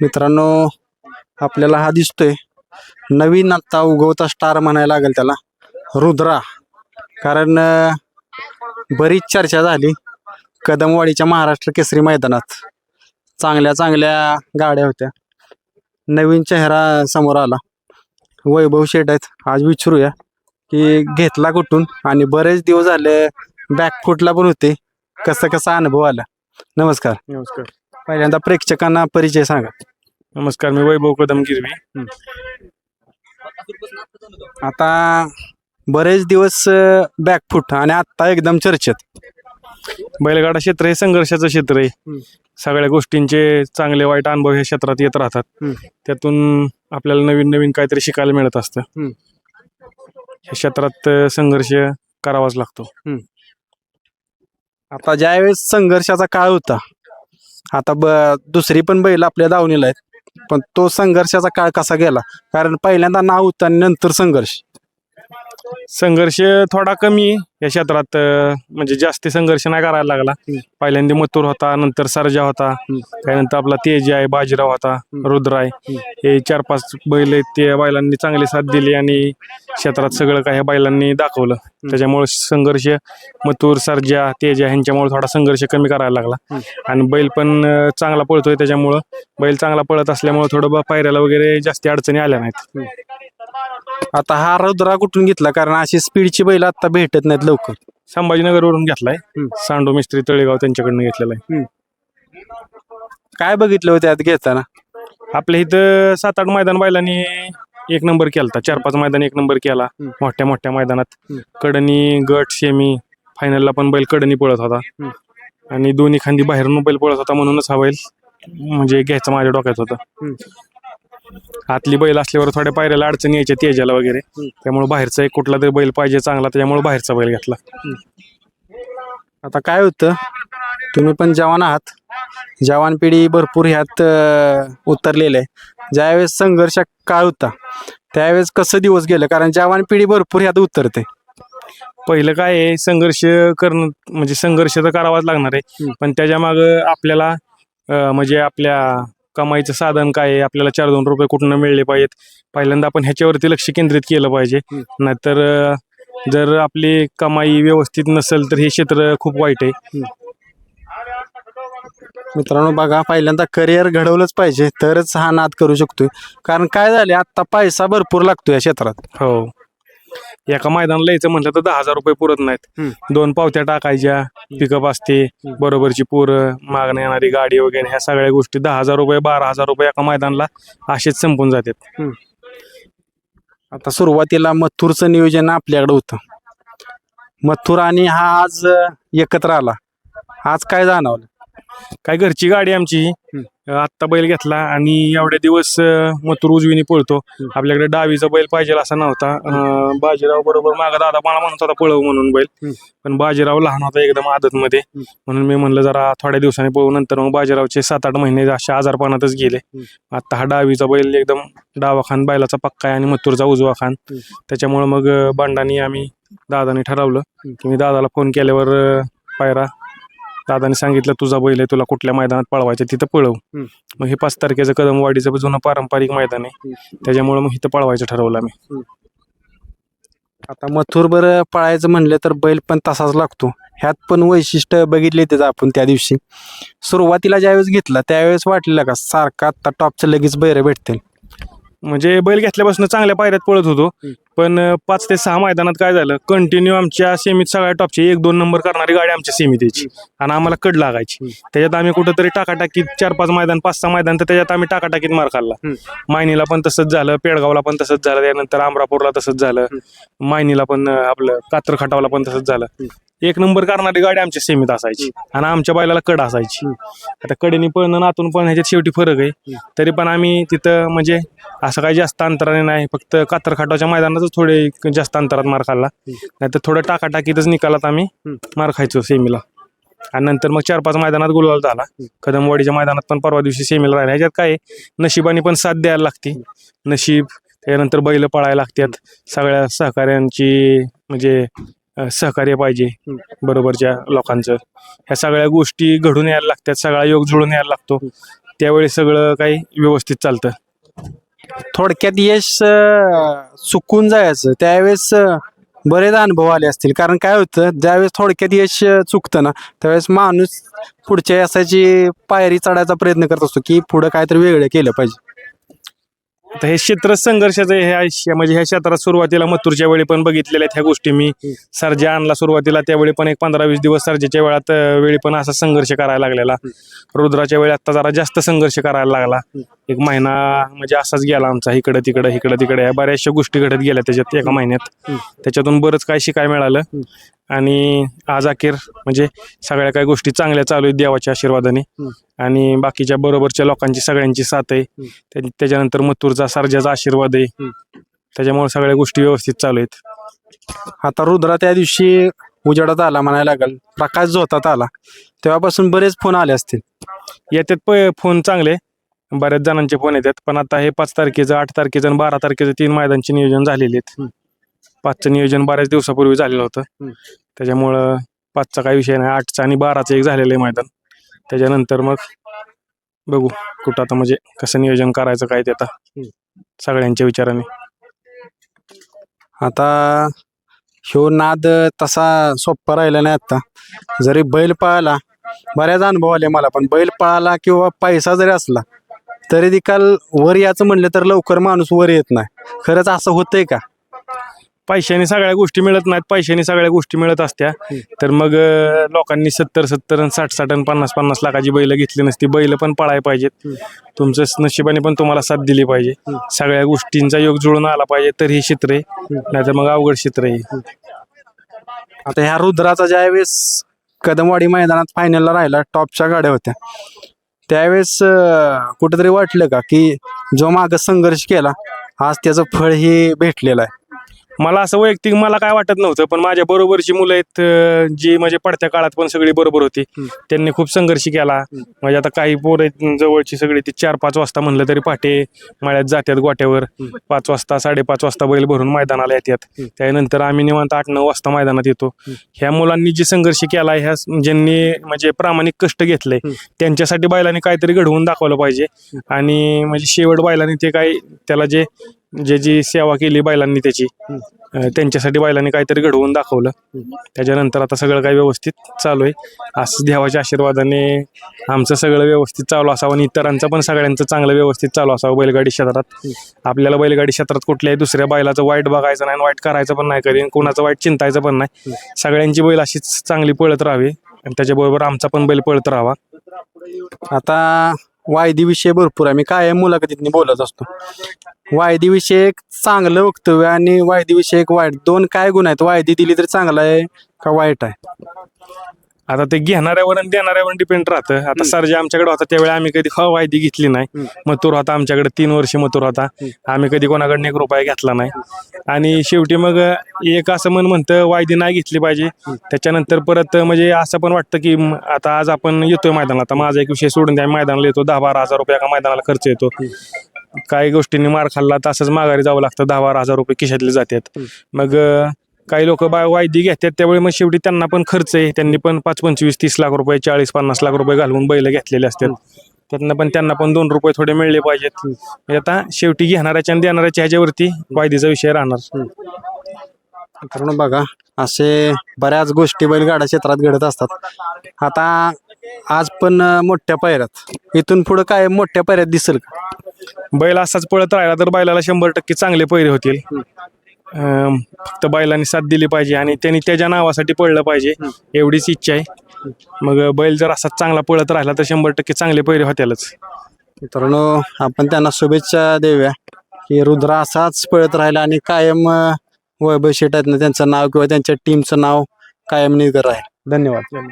मित्रांनो आपल्याला हा दिसतोय. नवीन आत्ता उगवता स्टार म्हणायला लागेल त्याला रुद्रा. कारण बरीच चर्चा झाली कदमवाडीच्या महाराष्ट्र केसरी मैदानात. चांगल्या चांगल्या गाड्या होत्या. नवीन चेहरा समोर आला. वैभव शेट आहेत. आज विचारूया की घेतला कुठून? आणि बरेच दिवस झाले बॅकफुटला पण होते. कसं कसा अनुभव आला? नमस्कार. नमस्कार. पहिल्यांदा प्रेक्षकांना परिचय सांगा. नमस्कार मी वैभव कदम गिरवी. आता बरेच दिवस बॅकफुट आणि आत्ता एकदम चर्चेत. बैलगाडा क्षेत्र हे संघर्षाचं क्षेत्र आहे. सगळ्या गोष्टींचे चांगले वाईट अनुभव ह्या क्षेत्रात येत राहतात. त्यातून आपल्याला नवीन नवीन काहीतरी शिकायला मिळत असतं. ह्या क्षेत्रात संघर्ष करावाच लागतो. आता ज्यावेळेस संघर्षाचा काळ होता आता ब दुसरी पण बैल आपल्या दावणीला आहेत. पण तो संघर्षाचा काळ कसा गेला? कारण पहिल्यांदा नाव होतं आणि नंतर संघर्ष. संघर्ष थोडा कमी या क्षेत्रात म्हणजे जास्ती संघर्ष नाही करायला लागला. पहिल्यांदा मथुर होता नंतर सरजा होता त्यानंतर आपला तेज आहे बाजीराव होता रुद्र आहे. हे चार पाच बैल आहेत ते बैलांनी चांगली साथ दिली आणि क्षेत्रात सगळं काही ह्या बैलांनी दाखवलं. त्याच्यामुळे संघर्ष मथुर सरजा तेजा ह्यांच्यामुळे थोडा संघर्ष कमी करायला लागला. आणि बैल पण चांगला पळतोय त्याच्यामुळं बैल चांगला पळत असल्यामुळे थोडं पायऱ्याला वगैरे जास्ती अडचणी आल्या नाहीत. आता हा रुद्रा कुठून घेतला? कारण अशी स्पीडची बैल आता भेटत नाहीत लवकर. संभाजीनगरवरून घेतलाय. सांडू मिस्त्री तळेगाव त्यांच्याकडनं घेतलेला आहे. काय बघितलं होतं त्यात घेताना? आपल्या इथं सात आठ मैदान बैलांनी एक नंबर केला चार पाच मैदान एक नंबर केला. मोठ्या मोठ्या मैदानात. कडनी गट सेमी फायनलला पण बैल कडनी पळत होता. आणि दोन्ही खांदी बाहेरून बैल पळत होता म्हणूनच हा बैल म्हणजे घ्यायचा माझ्या डोक्यात होता. आतली बैल असल्यावर थोड्या पायऱ्याला अडचणी यायच्या तेजाला वगैरे. त्यामुळे बाहेरचा एक कुठला तरी बैल पाहिजे चांगला त्याच्यामुळे बाहेरचा बैल घेतला. आता काय होतं तुम्ही पण जवान आहात. जवान पिढी भरपूर ह्यात उतरलेले आहे. ज्यावेळेस संघर्ष काळ होता त्यावेळेस कसं दिवस गेलं? कारण जवान पिढी भरपूर ह्यात उतरते. पहिलं काय आहे संघर्ष करणं म्हणजे संघर्ष तर करावाच लागणार आहे. पण त्याच्या माग आपल्याला म्हणजे आपल्या कमाईचं साधन काय आहे? आपल्याला चार दोन रुपये कुठून मिळले पाहिजेत? पहिल्यांदा आपण ह्याच्यावरती लक्ष केंद्रित केलं पाहिजे. नाहीतर जर आपली कमाई व्यवस्थित नसेल तर हे क्षेत्र खूप वाईट आहे. मित्रांनो बघा पहिल्यांदा करिअर घडवलंच पाहिजे तरच हा नाद करू शकतोय. कारण काय झाले आता पैसा भरपूर लागतो या क्षेत्रात. हो. एका मैदानाला यायचं म्हटलं तर दहा हजार रुपये पुरत नाहीत. दोन पावत्या टाकायच्या पिकअप असते बरोबरची पोरं मागण्या येणारी गाडी वगैरे ह्या सगळ्या गोष्टी दहा हजार रुपये बारा हजार रुपये एका मैदानाला असेच संपून जातात. आता सुरुवातीला मथुरचं नियोजन आपल्याकडे होतं. मथुर आणि हा आज एकत्र आला. आज काय जाणवलं? काय घरची गाडी आमची. ही. आत्ता बैल घेतला आणि एवढे दिवस मथुर उजवीने पळतो. आपल्याकडे डावीचा बैल पाहिजे असा नव्हता. बाजीराव बरोबर मागा दादा मला म्हणत होता पळव म्हणून बैल. पण बाजीराव लहान होता एकदम आदत मध्ये म्हणून मी म्हणलं जरा थोड्या दिवसांनी पळू नंतर मग बाजीरावचे सात आठ महिने अशा आजारपणातच गेले. आता हा डावीचा बैल एकदम डावा खान बैलाचा पक्का आहे आणि मथुरचा उजवा खान. त्याच्यामुळे मग बांडानी आम्ही दादानी ठरवलं की मी दादाला फोन केल्यावर पायरा दादाने सांगितलं तुझा बैल आहे तुला कुठल्या मैदानात पळवायचं तिथं पळव. मग हे पाच तारखेचं कदमवाडीचं जुनं पारंपरिक मैदान आहे. त्याच्यामुळे मग इथं पळवायचं ठरवलं आम्ही. आता मथुर बरं पळायचं म्हणलं तर बैल पण तसाच लागतो. ह्यात पण वैशिष्ट्य बघितले त्याचं आपण त्या दिवशी. सुरुवातीला ज्यावेळेस घेतला त्यावेळेस वाटलेलं का सारखा आता टॉपचं लगेच बैर भेटतील. म्हणजे बैल घेतल्यापासून चांगल्या पायऱ्यात पळत होतो. पण पाच ते सहा मैदानात काय झालं? कंटिन्यू आमच्या सेमीत सगळ्या टॉपची एक दोन नंबर करणारी गाडी आमच्या सेमीत यायची. आणि आम्हाला कड लागायची. त्याच्यात आम्ही कुठंतरी टाकाटाकीत चार पाच मैदान पाच सहा मैदान तर त्याच्यात आम्ही टाकाटाकीत मार खाल्ला. मायनीला पण तसंच झालं पेडगावला पण तसंच झालं त्यानंतर अमरापूरला तसंच झालं. मायनीला पण आपलं कात्र खटावला पण तसंच झालं. एक नंबर करणारी गाडी आमच्या सेमीत असायची. आणि आमच्या बैलाला कड असायची. आता कडेने पण आतून पण ह्याच्यात शेवटी फरक आहे. तरी पण आम्ही तिथं म्हणजे असं काही जास्त अंतराने नाही फक्त कातर खाटाच्या मैदानातच थोडे जास्त अंतरात मार खाल्ला. नाहीतर थोडं टाकाटाकीतच निकालात आम्ही मार खायचो सेमीला. आणि नंतर मग चार पाच मैदानात गुलाल झाला. कदमवाडीच्या मैदानात पण परवा दिवशी सेमीला राहिला. ह्याच्यात काय नशिबाने पण साथ द्यायला लागते. नशीब त्यानंतर बैल पळायला लागतात. सगळ्या सहकार्यांची म्हणजे सहकार्य पाहिजे. बरोबरच्या लोकांचं. ह्या सगळ्या गोष्टी घडून यायला लागतात. सगळा योग जुळून यायला लागतो. त्यावेळी सगळं काही व्यवस्थित चालतं. थोडक्यात यश चुकून जायचं. त्यावेळेस बरेच अनुभव आले असतील. कारण काय होतं ज्यावेळेस थोडक्यात यश चुकतं ना त्यावेळेस माणूस पुढच्या यशाची पायरी चढायचा प्रयत्न करत असतो की पुढं काहीतरी वेगळं केलं पाहिजे. आता हे क्षेत्र संघर्षाचं हे आयुष्य म्हणजे ह्या क्षेत्रात सुरुवातीला मथुरच्या वेळी पण बघितलेल्या आहेत ह्या गोष्टी मी. सर्जा आणला सुरुवातीला त्यावेळी पण एक पंधरा वीस दिवस सर्जेच्या वेळात वेळी पण असा संघर्ष करायला लागलेला. रुद्राच्या वेळी आता जरा जास्त संघर्ष करायला लागला. एक महिना म्हणजे असाच गेला आमचा इकडं तिकडं इकडं तिकडे. बऱ्याचशा गोष्टी घडत गेल्या त्याच्यात एका महिन्यात. त्याच्यातून बरंच काय शिकाय मिळालं. आणि आज अखेर म्हणजे सगळ्या काही गोष्टी चांगल्या चालू आहेत देवाच्या आशीर्वादाने. आणि बाकीच्या बरोबरच्या लोकांची सगळ्यांची साथ आहे. त्या- त्याच्यानंतर मथुरचा सर्जाचा आशीर्वाद आहे. त्याच्यामुळे सगळ्या गोष्टी व्यवस्थित चालू आहेत. आता रुद्रा त्या दिवशी उजेडात आला म्हणायला लागेल. प्रकाश झोतात आला. तेव्हापासून बरेच फोन आले असतील. येतात प फोन चांगले. बऱ्याच जणांचे फोन येतात. पण आता हे पाच तारखेचं आठ तारखेचं आणि बारा तारखेचं तीन मैदानचे नियोजन झालेले आहेत. पाचचं नियोजन बऱ्याच दिवसापूर्वी झालेलं होतं. त्याच्यामुळं पाचचा काही विषय नाही आठचा आणि बाराचं एक झालेलं आहे मैदान. त्याच्यानंतर मग बघू कुठं आता म्हणजे कसं नियोजन करायचं काय ते आता. सगळ्यांच्या विचाराने. आता ह्यो नाद तसा सोप्पा राहिला नाही आता जरी बैल पळाला बऱ्याच अनुभव आले मला पण बैल पळाला किंवा पैसा जरी असला तरी देखील वर याचं म्हणलं तर लवकर माणूस वर येत नाही. खरंच असं होतंय का? पैशाने सगळ्या गोष्टी मिळत नाहीत पैशाने सगळ्या गोष्टी मिळत असत्या. तर मग अं, लोकांनी सत्तर सत्तर आणि साठ साठ आणि पन्नास पन्नास लाखाची बैल घेतली नसती. बैल पण पळाय पाहिजेत. तुमचं नशिबाने पण तुम्हाला साथ दिली पाहिजे. सगळ्या गोष्टींचा योग जुळून आला पाहिजे तर ही क्षेत्र आहे. नाहीतर मग अवघड क्षेत्र आहे. आता ह्या रुद्राचा ज्यावेळेस कदमवाडी मैदानात फायनलला राहिला टॉपच्या गाड्या होत्या. त्यावेळेस अं, कुठेतरी वाटलं का की जो माग संघर्ष केला आज त्याचं फळ हे भेटलेलं आहे. मला असं वैयक्तिक मला काय वाटत नव्हतं पण माझ्या बरोबरची मुलं आहेत अं, जी म्हणजे पडत्या काळात पण सगळी बरोबर होती. त्यांनी खूप संघर्ष केला. म्हणजे आता काही पोरं आहेत जवळची सगळी ती चार पाच वाजता म्हणलं तरी पहाटे मळ्यात जात्यात गोट्यावर. पाच वाजता साडेपाच वाजता बैल भरून मैदानाला येतात त्यानंतर आम्ही निवांत आठ नऊ वाजता मैदानात येतो. ह्या मुलांनी जे संघर्ष केला ह्या ज्यांनी म्हणजे प्रामाणिक कष्ट घेतले त्यांच्यासाठी बैलांनी काहीतरी घडवून दाखवलं पाहिजे. आणि म्हणजे शेवट बैलांनी ते काय त्याला जे जे जी सेवा केली बैलांनी त्याची अं, त्यांच्यासाठी बैलांनी काहीतरी घडवून दाखवलं. त्याच्यानंतर आता सगळं काही व्यवस्थित चालू आहे. असं देवाच्या आशीर्वादाने आमचं सगळं व्यवस्थित चालू असावं आणि इतरांचं पण सगळ्यांचं चांगलं व्यवस्थित चालू असावं बैलगाडी क्षेत्रात. आपल्याला बैलगाडी क्षेत्रात कुठल्याही दुसऱ्या बैलाचं वाईट बघायचं नाही आणि वाईट करायचं पण नाही कधी आणि कोणाचं वाईट चिंतायचं पण नाही. सगळ्यांची बैल अशीच चांगली पळत राहावी आणि त्याच्याबरोबर आमचा पण बैल पळत राहावा. आता वायदी विषय भरपूर आहे. मी काय मुलाखतीतनी बोलत असतो. वायदी विषयक चांगलं वक्तव्य आणि वायदी विषयक वाईट. दोन काय गुण आहेत? वायदी दिली तर चांगलं आहे का वाईट आहे? आता ते घेणाऱ्यावर आणि देणाऱ्यावर डिपेंड राहतं. आता सरजा आमच्याकडे होता त्यावेळी आम्ही कधी खा वायदी घेतली नाही. मथुर होता आमच्याकडे तीन वर्ष मथुर होता. आम्ही कधी कोणाकडे एक रुपया घेतला नाही. आणि शेवटी मग एक असं मन म्हणतं वायदी नाही घेतली पाहिजे. त्याच्यानंतर परत म्हणजे असं पण वाटतं की आता आज आपण येतोय मैदानाला. आता माझा एक विषय सोडून द्या मैदानाला येतो दहा बारा हजार रुपये एका मैदानाला खर्च येतो. काही गोष्टींनी मार खाल्ला तसंच माघारी जावं लागतं. दहा बारा हजार रुपये खिशातले जातात मग अं, काही लोक बा वायदी घेतात त्यावेळी मग शेवटी त्यांना पण खर्च आहे. त्यांनी पण पाच पंचवीस तीस लाख रुपये चाळीस पन्नास लाख रुपये घालवून बैल घेतलेले असतात त्यातनं पण त्यांना पण दोन रुपये थोडे मिळले पाहिजेत. म्हणजे आता शेवटी घेणाऱ्याच्या आणि देणाऱ्याच्या ह्याच्यावरती वायदीचा विषय राहणार. मित्रांनो बघा असे बऱ्याच गोष्टी बैलगाडा क्षेत्रात घडत असतात. आता आज पण अं, मोठ्या पायऱ्यात. इथून पुढे काय मोठ्या पायऱ्यात दिसेल का? बैल असाच पळत राहिला तर बैलाला शंभर टक्के चांगले पैरे होतील. अं, फक्त बैलांनी साथ दिली पाहिजे आणि त्यांनी त्याच्या नावासाठी पळलं पाहिजे एवढीच इच्छा आहे. मग बैल जर असाच चांगला पळत राहिला तर शंभर टक्के चांगले पैरे होतीलच. मित्रांनो आपण त्यांना शुभेच्छा देऊया की रुद्रा असाच पळत राहिला आणि कायम अं, वैभव शेटातनं त्यांचं नाव किंवा त्यांच्या टीमचं नाव कायम निघत राहील. धन्यवाद.